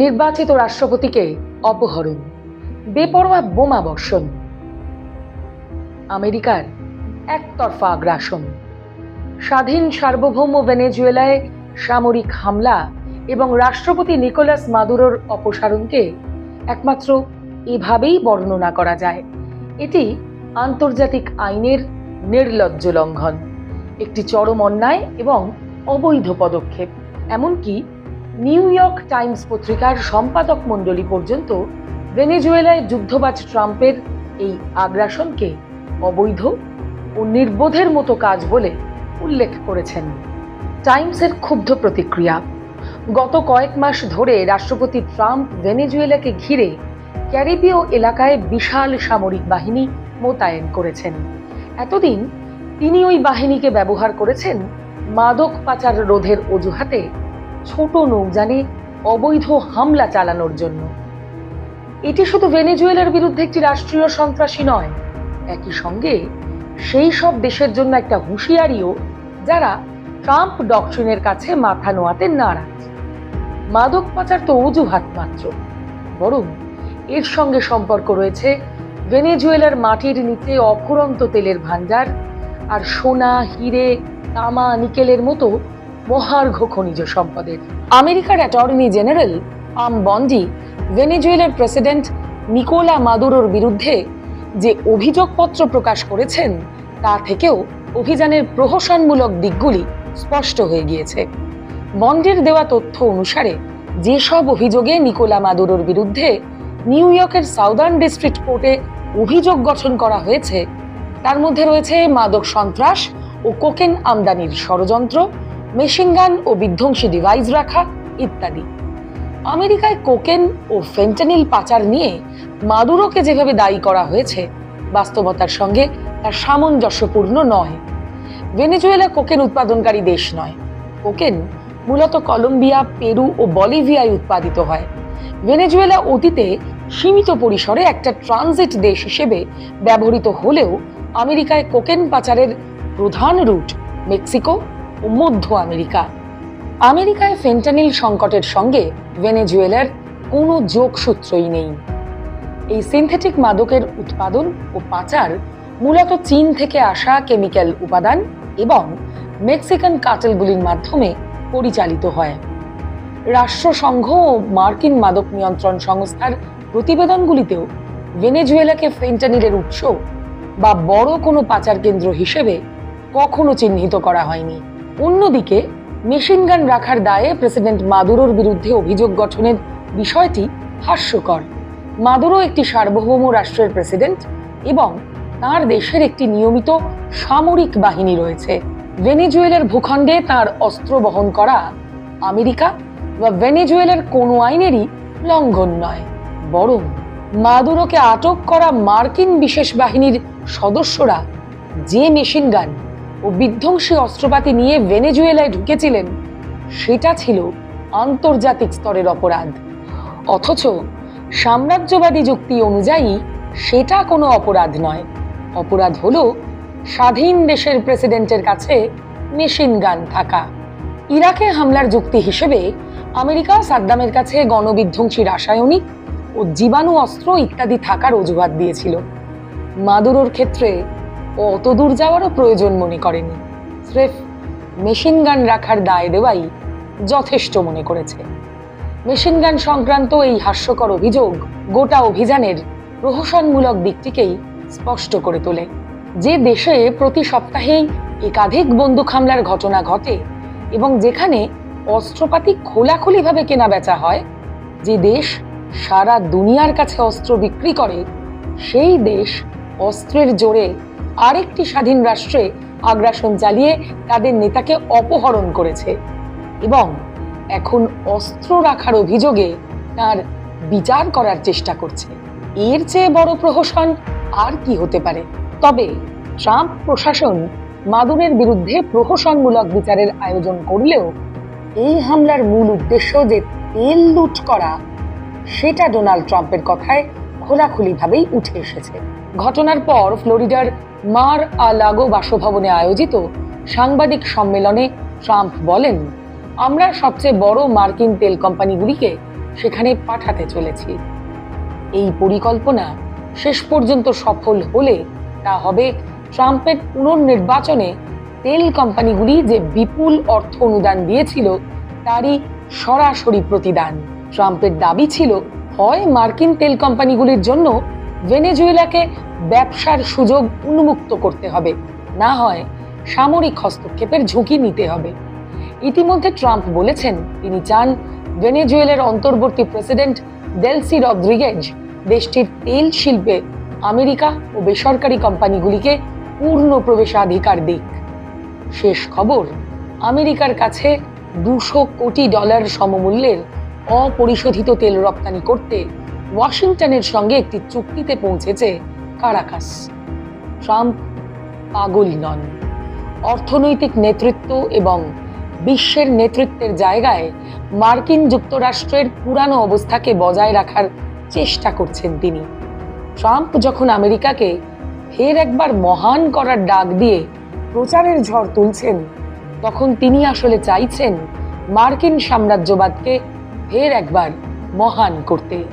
নির্বাচিত রাষ্ট্রপতিকে অপহরণ, বেপরোয়া বোমা বর্ষণ, আমেরিকার একতরফা আগ্রাসন, স্বাধীন সার্বভৌম ভেনেজুয়েলায় সামরিক হামলা এবং রাষ্ট্রপতি নিকোলাস মাদুরোর অপসারণকে একমাত্র এভাবেই বর্ণনা করা যায়। এটি আন্তর্জাতিক আইনের নির্লজ্জ লঙ্ঘন, একটি চরম অন্যায় এবং অবৈধ পদক্ষেপ, এমনকি নিউ ইয়র্ক টাইমস পত্রিকার সম্পাদক মণ্ডলী পর্যন্ত ভেনেজুয়েলায় যুদ্ধবাজ ট্রাম্পের এই আগ্রাসনকে অবৈধ ও নির্বোধের মতো কাজ বলে উল্লেখ করেছেন। টাইমসের ক্ষুব্ধ প্রতিক্রিয়া। গত কয়েক মাস ধরে রাষ্ট্রপতি ট্রাম্প ভেনেজুয়েলাকে ঘিরে ক্যারিবীয় এলাকায় বিশাল সামরিক বাহিনী মোতায়েন করেছেন। এতদিন তিনি ওই বাহিনীকে ব্যবহার করেছেন মাদক পাচার রোধের অজুহাতে ছোট নৌযানে অবৈধ হামলা চালানোর জন্য। এটি শুধু ভেনেজুয়েলার বিরুদ্ধে একটি রাষ্ট্রীয় সন্ত্রাসী নয়, একই সঙ্গে সেই সব দেশের জন্য একটা হুঁশিয়ারিও যারা ট্রাম্প ডকট্রিনের কাছে মাথা নোয়াতে নারাজ। মাদক পাচার তো অজুহাত মাত্র, বরং এর সঙ্গে সম্পর্ক রয়েছে ভেনেজুয়েলার মাটির নিচে অফুরন্ত তেলের ভান্ডার আর সোনা, হিরে, তামা, নিকেলের মতো মহার্ঘ খনিজ সম্পদের আমেরিকার অ্যাটর্নি জেনারেল আম বন্ডি, ভেনেজুয়েলার প্রেসিডেন্ট নিকোলা মাদুরোর বিরুদ্ধে যে অভিযোগপত্র প্রকাশ করেছেন, তা থেকেও অভিযানের প্রহসনমূলক দিকগুলি স্পষ্ট হয়ে গিয়েছে। বন্ডের দেওয়া তথ্য অনুসারে, যেসব অভিযোগে নিকোলা মাদুরোর বিরুদ্ধে নিউ ইয়র্কের সাউদার্ন ডিস্ট্রিক্ট কোর্টে অভিযোগ গঠন করা হয়েছে, তার মধ্যে রয়েছে মাদক সন্ত্রাস ও কোকেন আমদানির ষড়যন্ত্র মেশিনগান ও বিধ্বংসী ডিভাইস রাখা ইত্যাদি। আমেরিকায় কোকেন ও ফেন্টানিল পাচার নিয়ে মাদুরোকে যেভাবে দায়ী করা হয়েছে, বাস্তবতার সঙ্গে তার সামঞ্জস্যপূর্ণ নয়। ভেনেজুয়েলা কোকেন উৎপাদনকারী দেশ নয়। কোকেন মূলত কলম্বিয়া, পেরু ও বলিভিয়ায় উৎপাদিত হয়। ভেনেজুয়েলা অতীতে সীমিত পরিসরে একটা ট্রানজিট দেশ হিসেবে ব্যবহৃত হলেও আমেরিকায় কোকেন পাচারের প্রধান রুট মেক্সিকো ও মধ্য আমেরিকা। আমেরিকায় ফেন্টানিল সংকটের সঙ্গে ভেনেজুয়েলার কোনো যোগসূত্রই নেই। এই সিনথেটিক মাদকের উৎপাদন ও পাচার মূলত চীন থেকে আসা কেমিক্যাল উপাদান এবং মেক্সিকান কাটেলগুলির মাধ্যমে পরিচালিত হয়। রাষ্ট্রসংঘ ও মার্কিন মাদক নিয়ন্ত্রণ সংস্থার প্রতিবেদনগুলিতেও ভেনেজুয়েলাকে ফেন্টানিলের উৎস বা বড় কোনো পাচার কেন্দ্র হিসেবে কখনো চিহ্নিত করা হয়নি। অন্যদিকে মেশিনগান রাখার দায়ে প্রেসিডেন্ট মাদুরোর বিরুদ্ধে অভিযোগ গঠনের বিষয়টি হাস্যকর। মাদুরো একটি সার্বভৌম রাষ্ট্রের প্রেসিডেন্ট এবং তার দেশের একটি নিয়মিত সামরিক বাহিনী রয়েছে। ভেনেজুয়েলার ভূখণ্ডে তার অস্ত্র বহন করা আমেরিকা বা ভেনেজুয়েলার কোনো আইনেরই লঙ্ঘন নয়, বরং মাদুরোকে আটক করা মার্কিন বিশেষ বাহিনীর সদস্যরা যে মেশিনগান ও বিধ্বংসী অস্ত্রপাতি নিয়ে ভেনেজুয়েলায় ঢুকেছিলেন, সেটা ছিল আন্তর্জাতিক স্তরের অপরাধ। অথচ সাম্রাজ্যবাদী যুক্তি অনুযায়ী সেটা কোনো অপরাধ নয়। অপরাধ হলো স্বাধীন দেশের প্রেসিডেন্টের কাছে মেশিন গান থাকা। ইরাকে হামলার যুক্তি হিসেবে আমেরিকা সাদ্দামের কাছে গণবিধ্বংসী রাসায়নিক ও জীবাণু অস্ত্র ইত্যাদি থাকার অজুহাত দিয়েছিল। মাদুরোর ক্ষেত্রে অত দূর যাওয়ারও প্রয়োজন মনে করেনি। স্রেফ মেশিন গান রাখার দায় দেওয়াই যথেষ্ট মনে করেছে। মেশিন গান সংক্রান্ত এই হাস্যকর অভিযোগ গোটা অভিযানের প্রহসনমূলক দিকটিকেই স্পষ্ট করে তোলে। যে দেশে প্রতি সপ্তাহেই একাধিক বন্দুক হামলার ঘটনা ঘটে এবং যেখানে অস্ত্রপাতি খোলাখুলিভাবে কেনা বেচা হয়, যে দেশ সারা দুনিয়ার কাছে অস্ত্র বিক্রি করে, সেই দেশ অস্ত্রের জোরে আরেকটি স্বাধীন রাষ্ট্রে আগ্রাসন চালিয়ে তাদের নেতাকে অপহরণ করেছে এবং এখন অস্ত্র রাখার অভিযোগে তার বিচার করার চেষ্টা করছে। এর চেয়ে বড় প্রহসন আর কি হতে পারে? তবে ট্রাম্প প্রশাসন মাদুরের বিরুদ্ধে প্রহসনমূলক বিচারের আয়োজন করলেও এই হামলার মূল উদ্দেশ্য যে তেল লুট করা, সেটা ডোনাল্ড ট্রাম্পের কথায় খোলাখুলিভাবেই উঠে এসেছে। ঘটনার পর ফ্লোরিডার মার আলাগো বাসভবনে আয়োজিত সাংবাদিক সম্মেলনে ট্রাম্প বলেন, আমরা সবচেয়ে বড় মার্কিন তেল কোম্পানিগুলিকে সেখানে পাঠাতে চলেছি। এই পরিকল্পনা শেষ পর্যন্ত সফল হলে তা হবে ট্রাম্পের পুনর্নির্বাচনে তেল কোম্পানিগুলি যে বিপুল অর্থ অনুদান দিয়েছিল, তারই সরাসরি প্রতিদান। ট্রাম্পের দাবি ছিল হয় মার্কিন তেল কোম্পানিগুলির জন্য ভেনেজুয়েলাকে ব্যবসার সুযোগ উন্মুক্ত করতে হবে। না হয় সামরিক হস্তক্ষেপের ঝুঁকি নিতে হবে। ইতিমধ্যে ট্রাম্প বলেছেন, তিনি চান ভেনেজুয়েলার অন্তর্বর্তী প্রেসিডেন্ট ডেলসি রদ্রিগেজ দেশটির তেল শিল্পে আমেরিকা ও বেসরকারি কোম্পানিগুলিকে পূর্ণ প্রবেশাধিকার দিক। শেষ খবর, আমেরিকার কাছে দুশো কোটি ডলার সমমূল্যের অপরিশোধিত তেল রপ্তানি করতে ওয়াশিংটনের সঙ্গে একটি চুক্তিতে পৌঁছেছে কারাকাস। ট্রাম্প পাগল নন। অর্থনৈতিক নেতৃত্ব এবং বিশ্বের নেতৃত্বের জায়গায় মার্কিন যুক্তরাষ্ট্রের পুরানো অবস্থাকে বজায় রাখার চেষ্টা করছেন তিনি। ট্রাম্প যখন আমেরিকাকে ফের একবার মহান করার ডাক দিয়ে প্রচারের ঝড় তুলছেন, তখন তিনি আসলে চাইছেন মার্কিন সাম্রাজ্যবাদকে ফের একবার মহান করতে।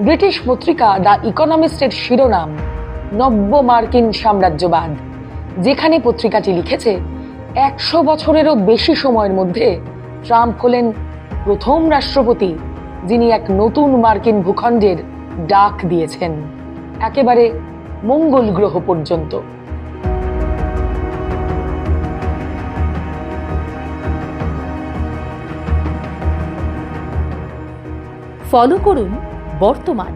ব্রিটিশ পত্রিকা দ্য ইকোনমিস্টের শিরোনাম, নব্য মার্কিন সাম্রাজ্যবাদ, যেখানে পত্রিকাটি লিখেছে, একশো বছরেরও বেশি সময়ের মধ্যে ট্রাম্প হলেন প্রথম রাষ্ট্রপতি, যিনি এক নতুন মার্কিন ভূখণ্ডের ডাক দিয়েছেন। একেবারে মঙ্গল গ্রহ পর্যন্ত। ফলো করুন বর্তমান